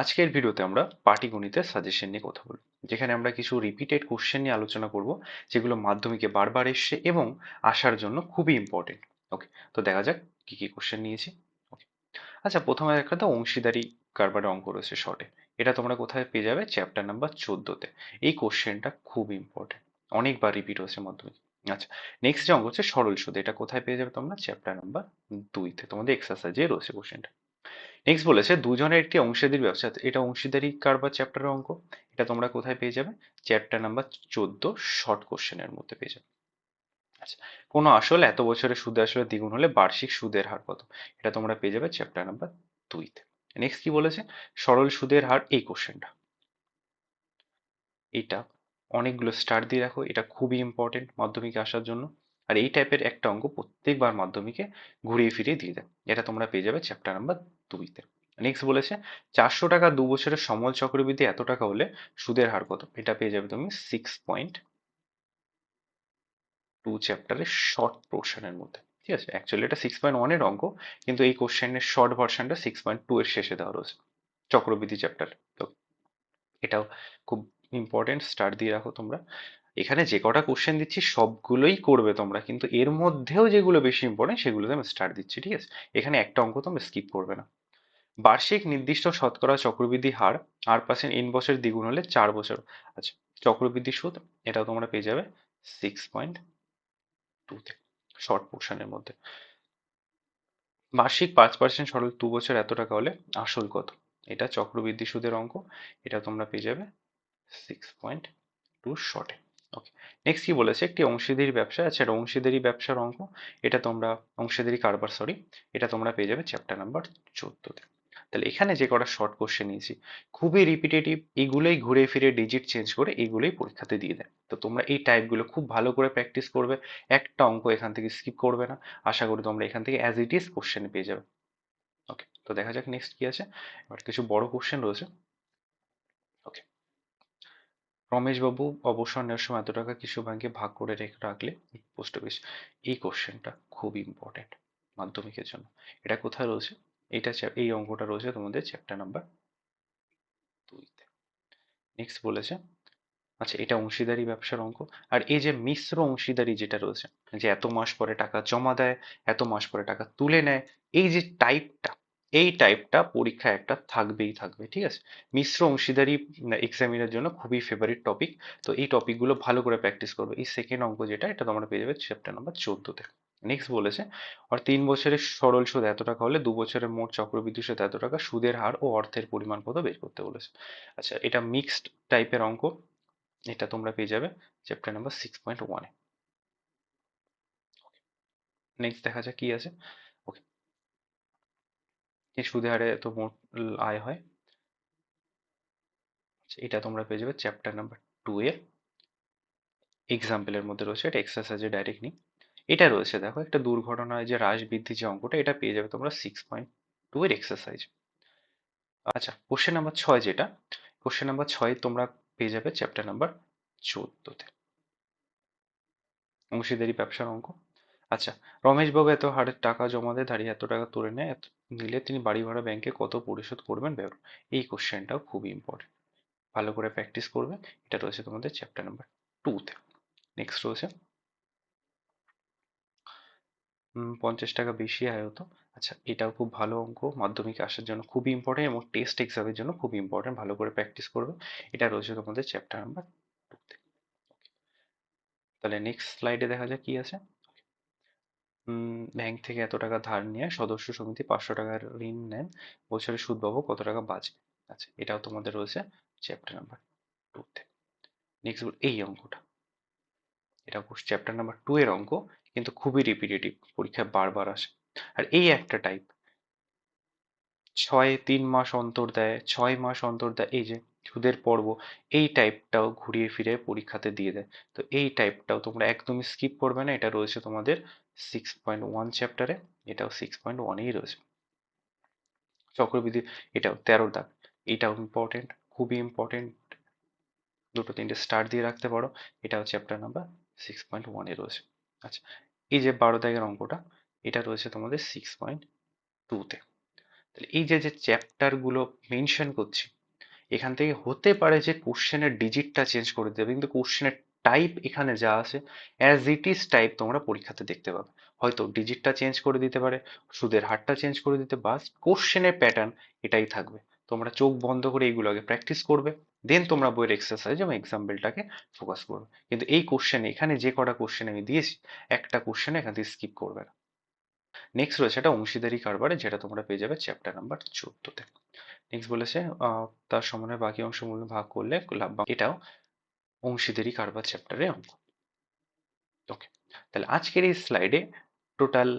আজকের ভিডিওতে আমরা পাটিগণিতের সাজেশন নিয়ে কথা বলব, যেখানে আমরা কিছু রিপিটেড কোশ্চেন নিয়ে আলোচনা করব, যেগুলো মাধ্যমিকে বারবার এসছে এবং আসার জন্য খুবই ইম্পর্টেন্ট ওকে তো দেখা যাক কি কি কোশ্চেন নিয়েছি ওকে আচ্ছা প্রথমে একটা তো অংশীদারি কারবারে অঙ্ক রয়েছে শর্টে এটা তোমরা কোথায় পেয়ে যাবে? চ্যাপ্টার নাম্বার চোদ্দোতে এই কোশ্চেনটা খুব ইম্পর্টেন্ট অনেকবার রিপিট হচ্ছে মাধ্যমিক আচ্ছা নেক্সট যে অঙ্ক হচ্ছে সরল সুদ, এটা কোথায় পেয়ে যাবে তোমরা? চ্যাপ্টার নাম্বার দুইতে তোমাদের এক্সারসাইজে রয়েছে কোশ্চেনটা নেক্সট বলেছে, দুজনের একটি অংশীদারি ব্যবসা এটা অংশীদারি কারবার চ্যাপ্টারের অঙ্ক? এটা তোমরা কোথায় পেয়ে যাবে? চ্যাপ্টার নাম্বার চোদ্দ শর্ট কোশ্চেনের মধ্যে পেয়ে যাবে। আচ্ছা কোনো আসল এত বছরের সুদে আসলে দ্বিগুণ হলে বার্ষিক সুদের হার কত? এটা তোমরা পেয়ে যাবে চ্যাপ্টার নাম্বার দুইতে। নেক্সট কি বলেছে? সরল সুদের হার এই কোশ্চেনটা এটা অনেকগুলো স্টার দিয়ে রাখো। এটা খুবই ইম্পর্টেন্ট মাধ্যমিকে আসার জন্য। আর এই টাইপের একটা অঙ্ক প্রত্যেকবার মাধ্যমিকে ঘুরিয়ে ফিরিয়ে দিয়ে দেয়। এটা তোমরা পেয়ে যাবে চ্যাপ্টার নাম্বার দুইতে নেক্সট বলেছে, চারশো টাকা দু বছরের সমল চক্রবৃদ্ধি এত টাকা হলে সুদের হার কত? এটা পেয়ে যাবে তুমি সিক্স পয়েন্ট টু চ্যাপ্টারের শর্ট পোর্শনের মধ্যে। ঠিক আছে? অ্যাকচুয়ালি এটা সিক্স পয়েন্ট ওয়ানের অঙ্ক, কিন্তু এই কোশ্চেনের শর্ট ভার্সনটা সিক্স পয়েন্ট টু এর শেষে দেওয়া রয়েছে, চক্রবৃদ্ধি চ্যাপ্টার তো এটাও খুব ইম্পর্টেন্ট স্টার দিয়ে রাখো তোমরা। এখানে যে কটা কোশ্চেন দিচ্ছি, সবগুলোই করবে তোমরা। কিন্তু এর মধ্যেও যেগুলো বেশি ইম্পর্টেন্ট সেগুলোতে আমি স্টার দিচ্ছি, ঠিক আছে? এখানে একটা অঙ্ক তোমরা স্কিপ করবে না। বার্ষিক নির্দিষ্ট শতকরা চক্রবৃদ্ধি হার আর পার্সেন্ট ইন বছর দ্বিগুণ হলে চার বছর। আচ্ছা চক্রবৃদ্ধি সুদ, এটাও তোমরা পেয়ে যাবে সিক্স পয়েন্ট টুতে শর্ট পোর্শনের মধ্যে। বার্ষিক পাঁচ পার্সেন্ট সরল দু বছর এত টাকা হলে আসল কত? এটা চক্রবৃদ্ধি সুদের অঙ্ক, এটা তোমরা পেয়ে যাবে সিক্স পয়েন্ট টু শর্টে ওকে নেক্সট কি বলেছে? একটি অংশীদারি ব্যবসা আচ্ছা এটা অংশীদারি ব্যবসার অঙ্ক, এটা তোমরা, অংশীদারি কারবার সরি এটা তোমরা পেয়ে যাবে চ্যাপ্টার নাম্বার চোদ্দোতে তাহলে এখানে যে কটা শর্ট কোশ্চেন নিয়েছি, খুবই রিপিটেটিভ এগুলোই ঘুরে ফিরে ডিজিট চেঞ্জ করে এগুলোই পরীক্ষাতে দিয়ে দেয়। তো তোমরা এই টাইপগুলো খুব ভালো করে প্র্যাকটিস করবে। একটা অঙ্ক এখান থেকে স্কিপ করবে না। আশা করি তোমরা এখান থেকে অ্যাজ ইট ইজ কোশ্চেন পেয়ে যাবে। ওকে তো দেখা যাক নেক্সট কি আছে। এবার কিছু বড় কোশ্চেন রয়েছে। রমেশবাবু অবসর নেওয়ার সময় এত টাকা কিছু ব্যাংকে ভাগ করে রেখে রাখলে পোস্ট অফিস এই কোশ্চেনটা খুব ইম্পর্টেন্ট মাধ্যমিকের জন্য। এটা কোথায় রয়েছে? এটা এই অঙ্কটা রয়েছে তোমাদের চ্যাপ্টার নাম্বার দুইতে নেক্সট বলেছে আচ্ছা এটা অংশীদারি ব্যবসার অঙ্ক। আর এই যে মিশ্র অংশীদারি যেটা রয়েছে, যে এত মাস পরে টাকা জমা দেয়, এত মাস পরে টাকা তুলে নেয়, এই যে টাইপটা এই টাইপটা পরীক্ষায় একটা থাকবেই থাকবে, ঠিক আছে? মিশ্র অংশীদারি এক্সামিনের জন্য খুবই ফেভারিট টপিক তো এই টপিকগুলো ভালো করে প্র্যাকটিস করবে। এই সেকেন্ড অঙ্ক যেটা, এটা তোমরা পেয়ে যাবে চ্যাপ্টার নাম্বার চোদ্দোতে নেক্সট বলেছে, আর তিন বছরের সরল সুদ এত টাকা হলে দু বছরের মোট চক্রবৃদ্ধি সুদ এত টাকা, সুদের হার ও অর্থের পরিমাণ কত বের করতে বলেছে? আচ্ছা এটা মিক্সড টাইপের অঙ্ক, এটা তোমরা পেয়ে যাবে চ্যাপ্টার নাম্বার সিক্স পয়েন্ট ওয়ানে নেক্সট দেখা যাক কি আছে। এই সুদের হারে এত মোট আয় হয়। আচ্ছা, এটা তোমরা পেয়ে যাবে চ্যাপ্টার নাম্বার টু এর। এক্সাম্পলের মধ্যে রয়েছে এটা এক্সারসাইজে ডাইরেক্ট নিই। এটা রয়েছে দেখো একটা দুর্ঘটনায় যে হ্রাস বৃদ্ধি যে অঙ্কটা এটা পেয়ে যাবে তোমরা সিক্স পয়েন্ট টু এর এক্সারসাইজ আচ্ছা কোশ্চেন নাম্বার ছয় যেটা কোশ্চেন নাম্বার ছয় তোমরা পেয়ে যাবে চ্যাপ্টার নাম্বার চোদ্দতে। অংশীদারি ব্যবসার অঙ্ক। আচ্ছা রমেশবাবু এত হারের টাকা জমা দেয় দাঁড়িয়ে এত টাকা তুলে নেয়, এত নিলে তিনি বাড়ি ভাড়া ব্যাংকে কত পরিশোধ করবেন? ব্যাপার এই কোশ্চেনটাও খুবই ইম্পর্টেন্ট ভালো করে প্র্যাকটিস করবে। এটা রয়েছে তোমাদের চ্যাপ্টার নাম্বার টুতে নেক্সট রয়েছে। পঞ্চাশ টাকা বেশি আয় হতো। আচ্ছা এটাও খুব ভালো অঙ্ক। মাধ্যমিকে আসার জন্য খুবই ইম্পর্টেন্ট এবং টেস্ট এক্সামের জন্য খুব ইম্পর্টেন্ট ভালো করে প্র্যাকটিস করবে। এটা রয়েছে তোমাদের চ্যাপ্টার নাম্বার টুতে তাহলে নেক্সট স্লাইডে দেখা যাক কি আছে। ব্যাংক থেকে এত টাকা ধার নিয়ে সদস্য সমিতি পাঁচশো টাকার ঋণ নেন। বছরে সুদ পাবো কত টাকা বাঁচবে আচ্ছা এটাও তোমাদের রয়েছে চ্যাপ্টার নাম্বার টুতে নেক্সট এই অঙ্কটা। এটা চ্যাপ্টার নাম্বার টু এর অঙ্ক, কিন্তু খুবই রিপিটেটিভ পরীক্ষায় বারবার আসে। আর এই একটা টাইপ ছয়, তিন মাস অন্তর দেয়, ছয় মাস অন্তর দেয়, এই যে সুদের পর্ব, এই টাইপটাও ঘুরিয়ে ফিরে পরীক্ষাতে দিয়ে দেয়। তো এই টাইপটাও তোমরা একদমই স্কিপ করবে না, এটা রয়েছে তোমাদের সিক্স পয়েন্ট ওয়ান চ্যাপ্টারে এটাও সিক্স পয়েন্ট ওয়ানেই রয়েছে। চক্রবৃদ্ধি, এটাও তেরো দাগ। এটাও ইম্পর্টেন্ট খুবই ইম্পর্টেন্ট দুটো তিনটে স্টার দিয়ে রাখতে পারো, এটাও চ্যাপ্টার নাম্বার সিক্স পয়েন্ট ওয়ানে রয়েছে। আচ্ছা এই যে বারো দাগের অঙ্কটা, এটা রয়েছে তোমাদের সিক্স পয়েন্ট টুতে তাহলে এই যে যে চ্যাপ্টারগুলো মেনশন করছি, এখান থেকে হতে পারে যে কোশ্চেনের ডিজিটটা চেঞ্জ করে দেবে, কিন্তু কোশ্চেনের টাইপ এখানে যা আছে অ্যাজ ইট ইজ টাইপ তোমরা পরীক্ষাতে দেখতে পাবে। হয়তো ডিজিটটা চেঞ্জ করে দিতে পারে, সুদের হারটা চেঞ্জ করে দিতে বাস কোশ্চেনের প্যাটার্ন এটাই থাকবে। তোমরা চোখ বন্ধ করে এইগুলো আগে প্র্যাকটিস করবে দেন তোমরা বইয়ের এক্সারসাইজ এবং এক্সাম্পলটাকে ফোকাস করবে। কিন্তু এই কোশ্চেন এখানে যে কটা কোশ্চেন আমি দিয়েছি, একটা কোশ্চেন এখান থেকে স্কিপ করবে না। নেক্সট রয়েছে এটা অংশীদারি কারবারে, যেটা তোমরা পেয়ে যাবে চ্যাপ্টার নাম্বার চোদ্দতে। নেক্সট বলেছে তার সমানের বাকি অংশ মূল্য ভাগ করলে লাভ এটাও অংশীদারি কারবার চ্যাপ্টারে অঙ্ক। ওকে তাহলে আজকের এই স্লাইডে টোটাল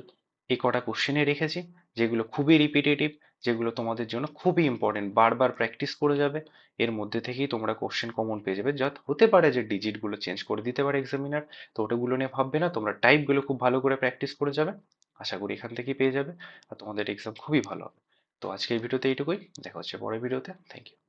এই কটা কোশ্চেনে রেখেছি, যেগুলো খুবই রিপিটেটিভ যেগুলো তোমাদের জন্য খুবই ইম্পর্টেন্ট বারবার প্র্যাকটিস করে যাবে। এর মধ্যে থেকেই তোমরা কোশ্চেন কমন পেয়ে যাবে। যা হতে পারে যে ডিজিটগুলো চেঞ্জ করে দিতে পারে এক্সামিনার তো ওটাগুলো নিয়ে ভাববে না, তোমরা টাইপগুলো খুব ভালো করে প্র্যাকটিস করে যাবে। আশা করি এখান থেকেই পেয়ে যাবে, আর তোমাদের এক্সাম খুবই ভালো হবে। তো আজকের ভিডিওতে এইটুকুই, দেখা হচ্ছে পরের ভিডিওতে থ্যাংক ইউ